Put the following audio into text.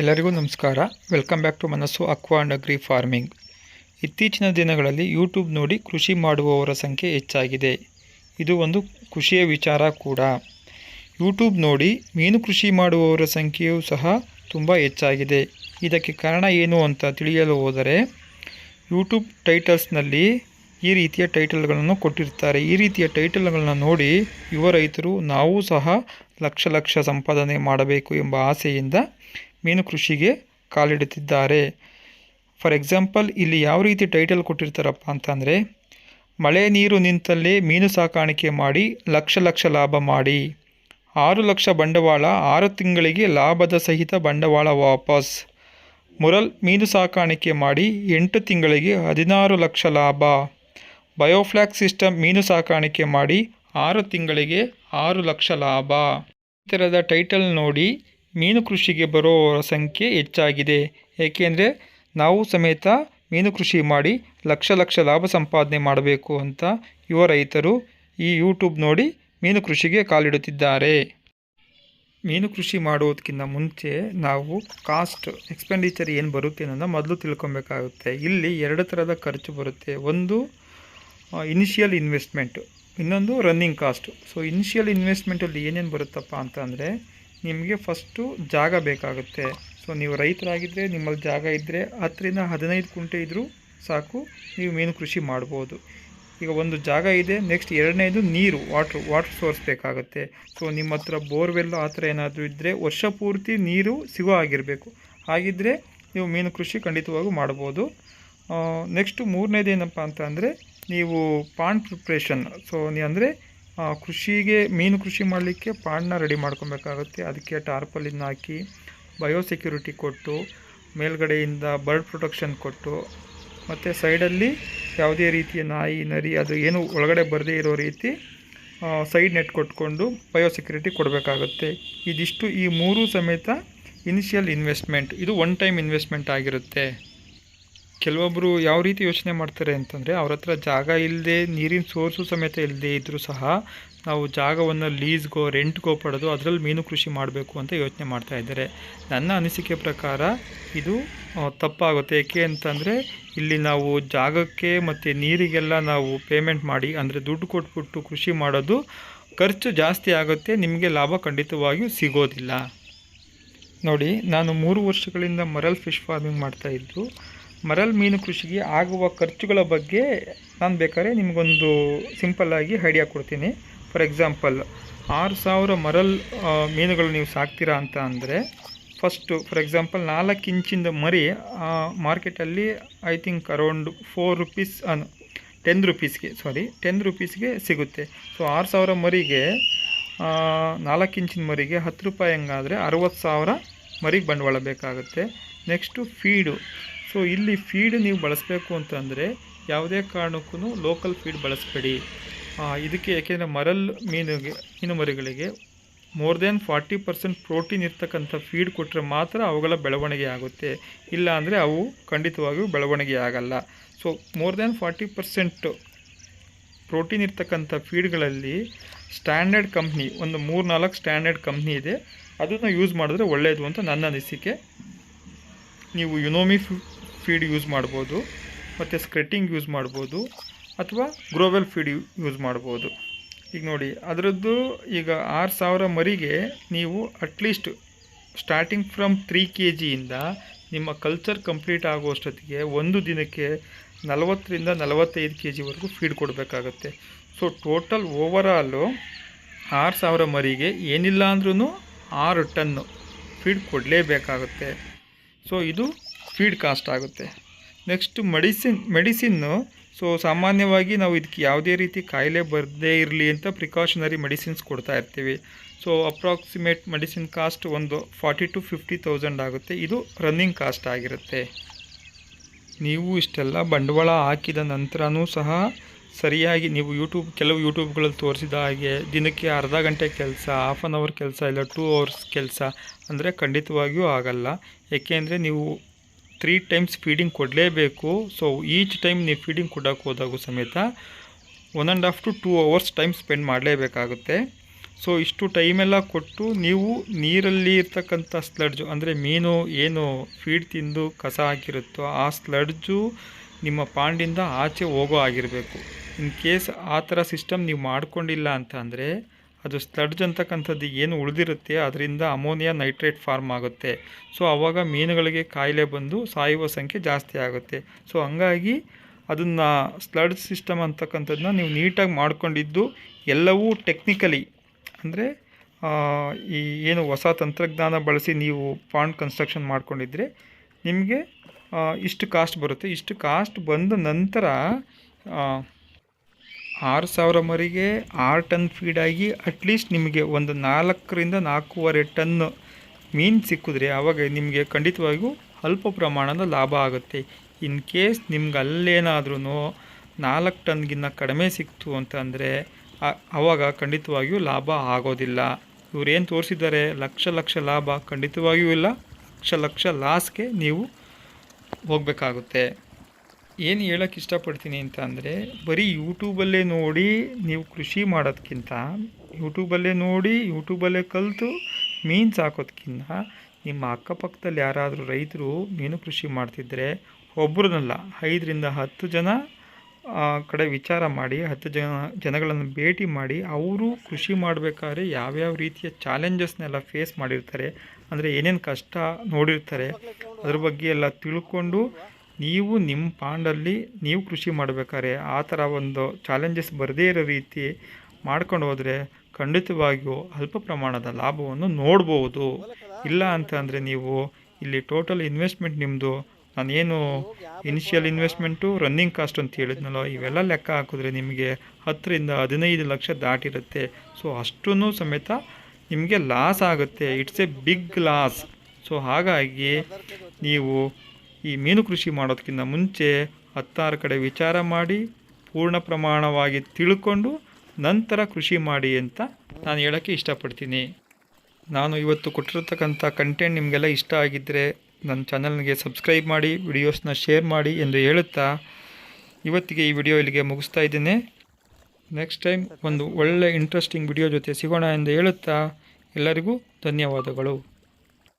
ಎಲ್ಲರಿಗೂ ನಮಸ್ಕಾರ. Welcome back to Manassu aqua and agri farming ಇತ್ತೀಚಿನ ದಿನಗಳಲ್ಲಿ ಯೂಟ್ಯೂಬ್ ನೋಡಿ ಕೃಷಿ ಮಾಡುವವರ ಸಂಖ್ಯೆ ಹೆಚ್ಚಾಗಿದೆ. ಇದು ಒಂದು ಖುಷಿಯ ವಿಚಾರ ಕೂಡ. ಯೂಟ್ಯೂಬ್ ನೋಡಿ ಮೀನು ಕೃಷಿ ಮಾಡುವವರ ಸಂಖ್ಯೆಯೂ ಸಹ ತುಂಬ ಹೆಚ್ಚಾಗಿದೆ. ಇದಕ್ಕೆ ಕಾರಣ ಏನು ಅಂತ ತಿಳಿಯಲು ಹೋದರೆ ಯೂಟ್ಯೂಬ್ ಟೈಟಲ್ಸ್ನಲ್ಲಿ ಈ ರೀತಿಯ ಟೈಟಲ್ಗಳನ್ನು ಕೊಟ್ಟಿರ್ತಾರೆ ಈ ರೀತಿಯ ಟೈಟಲ್ಗಳನ್ನು ನೋಡಿ ಯುವ ರೈತರು ನಾವು ಸಹ ಲಕ್ಷ ಲಕ್ಷ ಸಂಪಾದನೆ ಮಾಡಬೇಕು ಎಂಬ ಆಸೆಯಿಂದ ಮೀನು ಕೃಷಿಗೆ ಕಾಲಿಡುತ್ತಿದ್ದಾರೆ. ಫಾರ್ ಎಕ್ಸಾಂಪಲ್ ಇಲ್ಲಿ ಯಾವ ರೀತಿ ಟೈಟಲ್ ಕೊಟ್ಟಿರ್ತಾರಪ್ಪ ಅಂತಂದರೆ, ಮಳೆ ನೀರು ನಿಂತಲ್ಲೇ ಮೀನು ಸಾಕಾಣಿಕೆ ಮಾಡಿ ಲಕ್ಷ ಲಕ್ಷ ಲಾಭ ಮಾಡಿ. ಆರು ಲಕ್ಷ ಬಂಡವಾಳ, ಆರು ತಿಂಗಳಿಗೆ ಲಾಭದ ಸಹಿತ ಬಂಡವಾಳ ವಾಪಸ್. ಮುರಲ್ ಮೀನು ಸಾಕಾಣಿಕೆ ಮಾಡಿ ಎಂಟು ತಿಂಗಳಿಗೆ ಹದಿನಾರು ಲಕ್ಷ ಲಾಭ. ಬಯೋಫ್ಲಾಕ್ ಸಿಸ್ಟಮ್ ಮೀನು ಸಾಕಾಣಿಕೆ ಮಾಡಿ ಆರು ತಿಂಗಳಿಗೆ ಆರು ಲಕ್ಷ ಲಾಭ. ಈ ಥರದ ಟೈಟಲ್ ನೋಡಿ. ಮೀನು ಕೃಷಿಗೆ ಬರೋವರ ಸಂಖ್ಯೆ ಹೆಚ್ಚಾಗಿದೆ. ಏಕೆಂದರೆ ನಾವು ಸಮೇತ ಮೀನು ಕೃಷಿ ಮಾಡಿ ಲಕ್ಷ ಲಕ್ಷ ಲಾಭ ಸಂಪಾದನೆ ಮಾಡಬೇಕು ಅಂತ ಯುವ ರೈತರು ಈ ಯೂಟ್ಯೂಬ್ ನೋಡಿ ಮೀನು ಕೃಷಿಗೆ ಕಾಲಿಡುತ್ತಿದ್ದಾರೆ. ಮೀನು ಕೃಷಿ ಮಾಡುವುದಕ್ಕಿಂತ ಮುಂಚೆ ನಾವು ಕಾಸ್ಟ್ ಎಕ್ಸ್ಪೆಂಡಿಚರ್ ಏನು ಬರುತ್ತೆ ಅನ್ನೋದನ್ನ ಮೊದಲು ತಿಳ್ಕೊಬೇಕಾಗುತ್ತೆ. ಇಲ್ಲಿ ಎರಡು ಥರದ ಖರ್ಚು ಬರುತ್ತೆ. ಒಂದು ಇನಿಷಿಯಲ್ ಇನ್ವೆಸ್ಟ್ಮೆಂಟು ಇನ್ನೊಂದು ರನ್ನಿಂಗ್ ಕಾಸ್ಟು ಸೊ ಇನಿಷಿಯಲ್ ಇನ್ವೆಸ್ಟ್ಮೆಂಟಲ್ಲಿ ಏನೇನು ಬರುತ್ತಪ್ಪ ಅಂತ ಅಂದರೆ ನಿಮಗೆ ಫಸ್ಟು ಜಾಗ ಬೇಕಾಗುತ್ತೆ. ಸೊ, ನೀವು ರೈತರಾಗಿದ್ದರೆ ನಿಮ್ಮಲ್ಲಿ ಜಾಗ ಇದ್ದರೆ ಹತ್ತರಿಂದ ಹದಿನೈದು ಕುಂಟೆ ಇದ್ದರೂ ಸಾಕು, ನೀವು ಮೀನು ಕೃಷಿ ಮಾಡ್ಬೋದು. ಈಗ ಒಂದು ಜಾಗ ಇದೆ ನೆಕ್ಸ್ಟ್ ಎರಡನೇದು ನೀರು ವಾಟ್ರ್ ವಾಟ್ರ್ ಸೋರ್ಸ್ ಬೇಕಾಗುತ್ತೆ. ಸೊ ನಿಮ್ಮ ಹತ್ರ ಬೋರ್ವೆಲ್ ಆ ಥರ ಏನಾದರೂ ಇದ್ದರೆ ವರ್ಷ ಪೂರ್ತಿ ನೀರು ಸಿಗೋ ಆಗಿರಬೇಕು ಹಾಗಿದ್ದರೆ ನೀವು ಮೀನು ಕೃಷಿ ಖಂಡಿತವಾಗೂ ಮಾಡ್ಬೋದು. ನೆಕ್ಸ್ಟು ಮೂರನೇದು ಏನಪ್ಪ ಅಂತ ಅಂದರೆ ನೀವು ಪಾಂಡ್ ಪ್ರಿಪ್ರೇಷನ್ ಸೊ ಅಂದರೆ ಕೃಷಿಗೆ, ಮೀನು ಕೃಷಿ ಮಾಡಲಿಕ್ಕೆ ಪಾಂಡ್ನ ರೆಡಿ ಮಾಡ್ಕೊಬೇಕಾಗುತ್ತೆ. ಅದಕ್ಕೆ ಟಾರ್ಪಲಿನ ಹಾಕಿ ಬಯೋಸೆಕ್ಯೂರಿಟಿ ಕೊಟ್ಟು, ಮೇಲ್ಗಡೆಯಿಂದ ಬರ್ಡ್ ಪ್ರೊಟೆಕ್ಷನ್ ಕೊಟ್ಟು, ಮತ್ತು ಸೈಡಲ್ಲಿ ಯಾವುದೇ ರೀತಿಯ ನಾಯಿ, ನರಿ, ಅದು ಏನು ಒಳಗಡೆ ಬರದೇ ಇರೋ ರೀತಿ ಸೈಡ್ ನೆಟ್ ಕೊಟ್ಕೊಂಡು ಬಯೋಸೆಕ್ಯೂರಿಟಿ ಕೊಡಬೇಕಾಗುತ್ತೆ. ಇದಿಷ್ಟು ಈ ಮೂರು ಸಮೇತ ಇನಿಷಿಯಲ್ ಇನ್ವೆಸ್ಟ್ಮೆಂಟ್ ಇದು ಒನ್ ಟೈಮ್ ಇನ್ವೆಸ್ಟ್ಮೆಂಟ್ ಆಗಿರುತ್ತೆ. ಕೆಲವೊಬ್ಬರು ಯಾವ ರೀತಿ ಯೋಚನೆ ಮಾಡ್ತಾರೆ ಅಂತಂದರೆ ಅವ್ರ ಹತ್ರ ಜಾಗ ಇಲ್ಲದೆ ನೀರಿನ ಸೋರ್ಸು ಸಮೇತ ಇಲ್ಲದೆ ಇದ್ದರೂ ಸಹ ನಾವು ಜಾಗವನ್ನು ಲೀಸ್ಗೋ, ರೆಂಟ್ಗೋ ಪಡೆದು ಅದರಲ್ಲಿ ಮೀನು ಕೃಷಿ ಮಾಡಬೇಕು ಅಂತ ಯೋಚನೆ ಮಾಡ್ತಾ ಇದ್ದಾರೆ. ನನ್ನ ಅನಿಸಿಕೆ ಪ್ರಕಾರ ಇದು ತಪ್ಪಾಗುತ್ತೆ. ಏಕೆ ಅಂತಂದರೆ ಇಲ್ಲಿ ನಾವು ಜಾಗಕ್ಕೆ ಮತ್ತು ನೀರಿಗೆಲ್ಲ ನಾವು ಪೇಮೆಂಟ್ ಮಾಡಿ, ಅಂದರೆ ದುಡ್ಡು ಕೊಟ್ಬಿಟ್ಟು ಕೃಷಿ ಮಾಡೋದು ಖರ್ಚು ಜಾಸ್ತಿ ಆಗುತ್ತೆ, ನಿಮಗೆ ಲಾಭ ಖಂಡಿತವಾಗಿಯೂ ಸಿಗೋದಿಲ್ಲ. ನೋಡಿ, ನಾನು ಮೂರು ವರ್ಷಗಳಿಂದ ಮರಲ್ ಫಿಶ್ ಫಾರ್ಮಿಂಗ್ ಮಾಡ್ತಾಯಿದ್ದು ಮರಲ್ ಮೀನು ಕೃಷಿಗೆ ಆಗುವ ಖರ್ಚುಗಳ ಬಗ್ಗೆ ನಾನು ಬೇಕಾದ್ರೆ ನಿಮಗೊಂದು ಸಿಂಪಲ್ಲಾಗಿ ಐಡಿಯಾ ಕೊಡ್ತೀನಿ. ಫಾರ್ ಎಕ್ಸಾಂಪಲ್ ಆರು ಸಾವಿರ ಮರಲ್ ಮೀನುಗಳು ನೀವು ಸಾಕ್ತೀರಾ ಅಂತ ಅಂದರೆ ಫಸ್ಟು ಫಾರ್ ಎಕ್ಸಾಂಪಲ್ ನಾಲ್ಕು ಇಂಚಿಂದ ಮರಿ ಮಾರ್ಕೆಟಲ್ಲಿ I think around four rupees an ten ರುಪೀಸ್ಗೆ ಸಾರಿ ಟೆನ್ ರುಪೀಸ್ಗೆ ಸಿಗುತ್ತೆ. ಸೊ ಆರು ಸಾವಿರ ಮರಿಗೆ ನಾಲ್ಕು ಇಂಚಿನ ಮರಿಗೆ ಹತ್ತು ರೂಪಾಯಿ ಹಂಗಾದರೆ ಅರವತ್ತು ಸಾವಿರ ಮರಿಗೆ ಬಂಡವಾಳ ಬೇಕಾಗುತ್ತೆ. ನೆಕ್ಸ್ಟು ಫೀಡು ಸೊ ಇಲ್ಲಿ ಫೀಡ್ ನೀವು ಬಳಸಬೇಕು ಅಂತಂದರೆ ಯಾವುದೇ ಕಾರಣಕ್ಕೂ ಲೋಕಲ್ ಫೀಡ್ ಬಳಸಬೇಡಿ. ಇದಕ್ಕೆ ಯಾಕೆಂದರೆ ಮರಲ್ ಮೀನಿಗೆ ಮೀನು ಮರಿಗಳಿಗೆ more than forty percent protein ಇರ್ತಕ್ಕಂಥ ಫೀಡ್ ಕೊಟ್ಟರೆ ಮಾತ್ರ ಅವುಗಳ ಬೆಳವಣಿಗೆ ಆಗುತ್ತೆ. ಇಲ್ಲ ಅಂದರೆ ಅವು ಖಂಡಿತವಾಗಿಯೂ ಬೆಳವಣಿಗೆ ಆಗಲ್ಲ. So more than forty percent protein ಇರ್ತಕ್ಕಂಥ ಫೀಡ್ಗಳಲ್ಲಿ ಸ್ಟ್ಯಾಂಡರ್ಡ್ ಕಂಪ್ನಿ ಒಂದು ಮೂರು ನಾಲ್ಕು ಸ್ಟ್ಯಾಂಡರ್ಡ್ ಕಂಪ್ನಿ ಇದೆ. ಅದನ್ನು ಯೂಸ್ ಮಾಡಿದ್ರೆ ಒಳ್ಳೆಯದು ಅಂತ ನನ್ನ ಅನಿಸಿಕೆ. ನೀವು ಯುನೋಮಿ ಫೀಡ್ ಯೂಸ್ ಮಾಡ್ಬೋದು, ಮತ್ತು ಸ್ಕ್ರೆಟಿಂಗ್ ಯೂಸ್ ಮಾಡ್ಬೋದು, ಅಥವಾ ಗ್ರೋವೆಲ್ ಫೀಡ್ ಯೂಸ್ ಮಾಡ್ಬೋದು. ಈಗ ನೋಡಿ, ಅದರದ್ದು ಈಗ ಆರು ಸಾವಿರ ಮರಿಗೆ ನೀವು at least starting from three K ಜಿಯಿಂದ ನಿಮ್ಮ ಕಲ್ಚರ್ ಕಂಪ್ಲೀಟ್ ಆಗುವಷ್ಟೊತ್ತಿಗೆ ಒಂದು ದಿನಕ್ಕೆ ನಲವತ್ತರಿಂದ ನಲವತ್ತೈದು ಕೆ ಜಿವರೆಗೂ ಫೀಡ್ ಕೊಡಬೇಕಾಗತ್ತೆ. ಸೊ ಟೋಟಲ್ ಓವರಾಲು ಆರು ಸಾವಿರ ಮರಿಗೆ ಏನಿಲ್ಲ ಅಂದ್ರೂ ಆರು ಟನ್ನು ಫೀಡ್ ಕೊಡಲೇಬೇಕಾಗುತ್ತೆ. ಸೊ ಇದು ಫೀಡ್ ಕಾಸ್ಟ್ ಆಗುತ್ತೆ. ನೆಕ್ಸ್ಟ್ ಮೆಡಿಸಿನ್ ಮೆಡಿಸಿನ್ನು ಸೊ ಸಾಮಾನ್ಯವಾಗಿ ನಾವು ಇದಕ್ಕೆ ಯಾವುದೇ ರೀತಿ ಕಾಯಿಲೆ ಬರದೇ ಇರಲಿ ಅಂತ ಪ್ರಿಕಾಷನರಿ ಮೆಡಿಸಿನ್ಸ್ ಕೊಡ್ತಾ ಇರ್ತೀವಿ. ಸೊ ಅಪ್ರಾಕ್ಸಿಮೇಟ್ ಮೆಡಿಸಿನ್ ಕಾಸ್ಟ್ ಒಂದು ಫಾರ್ಟಿ ಟು ಫಿಫ್ಟಿ ತೌಸಂಡ್ ಆಗುತ್ತೆ. ಇದು ರನ್ನಿಂಗ್ ಕಾಸ್ಟ್ ಆಗಿರುತ್ತೆ. ನೀವು ಇಷ್ಟೆಲ್ಲ ಬಂಡವಾಳ ಹಾಕಿದ ನಂತರನೂ ಸಹ ಸರಿಯಾಗಿ ನೀವು ಯೂಟ್ಯೂಬ್ ಕೆಲವು ಯೂಟ್ಯೂಬ್ಗಳಲ್ಲಿ ತೋರಿಸಿದ ಹಾಗೆ ದಿನಕ್ಕೆ ಅರ್ಧ ಗಂಟೆ ಕೆಲಸ ಹಾಫ್ ಆನ್ ಅವರ್ ಕೆಲಸ ಇಲ್ಲ ಟೂ ಅವರ್ಸ್ ಕೆಲಸ, ಅಂದರೆ ಖಂಡಿತವಾಗಿಯೂ ಆಗಲ್ಲ. ಏಕೆಂದರೆ ನೀವು ತ್ರೀ ಟೈಮ್ಸ್ ಫೀಡಿಂಗ್ ಕೊಡಲೇಬೇಕು. ಸೊ ಈಚ್ ಟೈಮ್ ನೀವು ಫೀಡಿಂಗ್ ಕೊಡೋಕೆ ಹೋದಾಗೂ ಸಮೇತ one and half to two hours time spend ಮಾಡಲೇಬೇಕಾಗುತ್ತೆ. So ಇಷ್ಟು ಟೈಮೆಲ್ಲ ಕೊಟ್ಟು ನೀವು ನೀರಲ್ಲಿ ಇರ್ತಕ್ಕಂಥ ಸ್ಲಡ್ಜು ಅಂದರೆ ಮೀನು ಏನು ಫೀಡ್ ತಿಂದು ಕಸ ಹಾಕಿರುತ್ತೋ ಆ ಸ್ಲಡ್ಜು ನಿಮ್ಮ ಪಾಂಡಿಂದ ಆಚೆ ಹೋಗೋ ಆಗಿರಬೇಕು. ಇನ್ ಕೇಸ್ ಆ ಥರ ಸಿಸ್ಟಮ್ ನೀವು ಮಾಡಿಕೊಂಡಿಲ್ಲ ಅಂತ ಅಂದರೆ ಅದು ಸ್ಲಡ್ಜ್ ಅಂತಕ್ಕಂಥದ್ದು ಏನು ಉಳಿದಿರುತ್ತೆ, ಅದರಿಂದ ಅಮೋನಿಯಾ ನೈಟ್ರೇಟ್ ಫಾರ್ಮ್ ಆಗುತ್ತೆ. ಸೊ ಆವಾಗ ಮೀನುಗಳಿಗೆ ಕಾಯಿಲೆ ಬಂದು ಸಾಯುವ ಸಂಖ್ಯೆ ಜಾಸ್ತಿ ಆಗುತ್ತೆ. ಸೊ, ಹಂಗಾಗಿ ಅದನ್ನು ಸ್ಲಡ್ಜ್ ಸಿಸ್ಟಮ್ ಅಂತಕ್ಕಂಥದ್ದನ್ನ ನೀವು ನೀಟಾಗಿ ಮಾಡ್ಕೊಂಡಿದ್ದು ಎಲ್ಲವೂ ಟೆಕ್ನಿಕಲಿ, ಅಂದರೆ ಈ ಏನು ಹೊಸ ತಂತ್ರಜ್ಞಾನ ಬಳಸಿ ನೀವು ಪಾಂಡ್ ಕನ್ಸ್ಟ್ರಕ್ಷನ್ ಮಾಡ್ಕೊಂಡಿದ್ರೆ ನಿಮಗೆ ಇಷ್ಟು ಕಾಸ್ಟ್ ಬರುತ್ತೆ. ಇಷ್ಟು ಕಾಸ್ಟ್ ಬಂದ ನಂತರ ಆರು ಸಾವಿರ ಮರಿಗೆ ಆರು ಟನ್ ಫೀಡಾಗಿ ಅಟ್ಲೀಸ್ಟ್ ನಿಮಗೆ ಒಂದು ನಾಲ್ಕರಿಂದ ನಾಲ್ಕೂವರೆ ಟನ್ ಮೀನು ಸಿಕ್ಕಿದ್ರೆ ಆವಾಗ ನಿಮಗೆ ಖಂಡಿತವಾಗಿಯೂ ಅಲ್ಪ ಪ್ರಮಾಣದ ಲಾಭ ಆಗುತ್ತೆ. ಇನ್ ಕೇಸ್ ನಿಮ್ಗೆ ಅಲ್ಲೇನಾದ್ರೂ ನಾಲ್ಕು ಟನ್ಗಿನ್ನ ಕಡಿಮೆ ಸಿಕ್ತು ಅಂತಂದರೆ ಆವಾಗ ಖಂಡಿತವಾಗಿಯೂ ಲಾಭ ಆಗೋದಿಲ್ಲ. ಇವರೇನು ತೋರಿಸಿದ್ದಾರೆ? ಲಕ್ಷ ಲಕ್ಷ ಲಾಭ ಖಂಡಿತವಾಗಿಯೂ ಇಲ್ಲ. ಲಕ್ಷ ಲಕ್ಷ ಲಾಸ್ಗೆ ನೀವು ಹೋಗಬೇಕಾಗುತ್ತೆ. ಏನು ಹೇಳೋಕ್ಕೆ ಇಷ್ಟಪಡ್ತೀನಿ ಅಂತ ಅಂದರೆ, ಬರೀ ಯೂಟ್ಯೂಬಲ್ಲೇ ನೋಡಿ ನೀವು ಕೃಷಿ ಮಾಡೋದಕ್ಕಿಂತ ಯೂಟ್ಯೂಬಲ್ಲೇ ನೋಡಿ ಯೂಟ್ಯೂಬಲ್ಲೇ ಕಲಿತು ಮೀನು ಸಾಕೋದಕ್ಕಿಂತ ನಿಮ್ಮ ಅಕ್ಕಪಕ್ಕದಲ್ಲಿ ಯಾರಾದರೂ ರೈತರು ಮೀನು ಕೃಷಿ ಮಾಡ್ತಿದ್ದರೆ ಒಬ್ರನ್ನಲ್ಲ, ಐದರಿಂದ ಹತ್ತು ಜನ ಕಡೆ ವಿಚಾರ ಮಾಡಿ, ಹತ್ತು ಜನ ಜನಗಳನ್ನು ಭೇಟಿ ಮಾಡಿ ಅವರು ಕೃಷಿ ಮಾಡಬೇಕಾದ್ರೆ ಯಾವ್ಯಾವ ರೀತಿಯ ಚಾಲೆಂಜಸ್ನೆಲ್ಲ ಫೇಸ್ ಮಾಡಿರ್ತಾರೆ, ಅಂದರೆ ಏನೇನು ಕಷ್ಟ ನೋಡಿರ್ತಾರೆ, ಅದ್ರ ಬಗ್ಗೆ ಎಲ್ಲ ತಿಳ್ಕೊಂಡು ನೀವು ನಿಮ್ಮ ಪಾಂಡಲ್ಲಿ ನೀವು ಕೃಷಿ ಮಾಡಬೇಕಾದ್ರೆ ಆ ಥರ ಒಂದು ಚಾಲೆಂಜಸ್ ಬರದೇ ಇರೋ ರೀತಿ ಮಾಡ್ಕೊಂಡು ಹೋದರೆ ಖಂಡಿತವಾಗಿಯೂ ಅಲ್ಪ ಪ್ರಮಾಣದ ಲಾಭವನ್ನು ನೋಡ್ಬೋದು. ಇಲ್ಲ ಅಂತಂದರೆ ನೀವು ಇಲ್ಲಿ ಟೋಟಲ್ ಇನ್ವೆಸ್ಟ್ಮೆಂಟ್ ನಿಮ್ಮದು ನಾನೇನು ಇನಿಷಿಯಲ್ ಇನ್ವೆಸ್ಟ್ಮೆಂಟು ರನ್ನಿಂಗ್ ಕಾಸ್ಟ್ ಅಂತ ಹೇಳಿದ್ನಲ್ಲ, ಇವೆಲ್ಲ ಲೆಕ್ಕ ಹಾಕಿದ್ರೆ ನಿಮಗೆ ಹತ್ತರಿಂದ ಹದಿನೈದು ಲಕ್ಷ ದಾಟಿರುತ್ತೆ. ಸೊ ಅಷ್ಟೂ ಸಮೇತ ನಿಮಗೆ ಲಾಸ್ ಆಗುತ್ತೆ. It's a big loss so ಹಾಗಾಗಿ ನೀವು ಈ ಮೀನು ಕೃಷಿ ಮಾಡೋದಕ್ಕಿಂತ ಮುಂಚೆ ಹತ್ತಾರು ಕಡೆ ವಿಚಾರ ಮಾಡಿ, ಪೂರ್ಣ ಪ್ರಮಾಣವಾಗಿ ತಿಳ್ಕೊಂಡು ನಂತರ ಕೃಷಿ ಮಾಡಿ ಅಂತ ನಾನು ಹೇಳೋಕ್ಕೆ ಇಷ್ಟಪಡ್ತೀನಿ. ನಾನು ಇವತ್ತು ಕೊಟ್ಟಿರತಕ್ಕಂಥ ಕಂಟೆಂಟ್ ನಿಮಗೆಲ್ಲ ಇಷ್ಟ ಆಗಿದ್ದರೆ ನನ್ನ ಚಾನಲ್ಗೆ ಸಬ್ಸ್ಕ್ರೈಬ್ ಮಾಡಿ ವಿಡಿಯೋಸ್ನ ಶೇರ್ ಮಾಡಿ ಎಂದು ಹೇಳುತ್ತಾ ಇವತ್ತಿಗೆ ಈ ವಿಡಿಯೋ ಇಲ್ಲಿಗೆ ಮುಗಿಸ್ತಾ ಇದ್ದೇನೆ. ನೆಕ್ಸ್ಟ್ ಟೈಮ್ ಒಂದು ಒಳ್ಳೆ ಇಂಟ್ರೆಸ್ಟಿಂಗ್ ವಿಡಿಯೋ ಜೊತೆ ಸಿಗೋಣ ಎಂದು ಹೇಳುತ್ತಾ ಎಲ್ಲರಿಗೂ ಧನ್ಯವಾದಗಳು.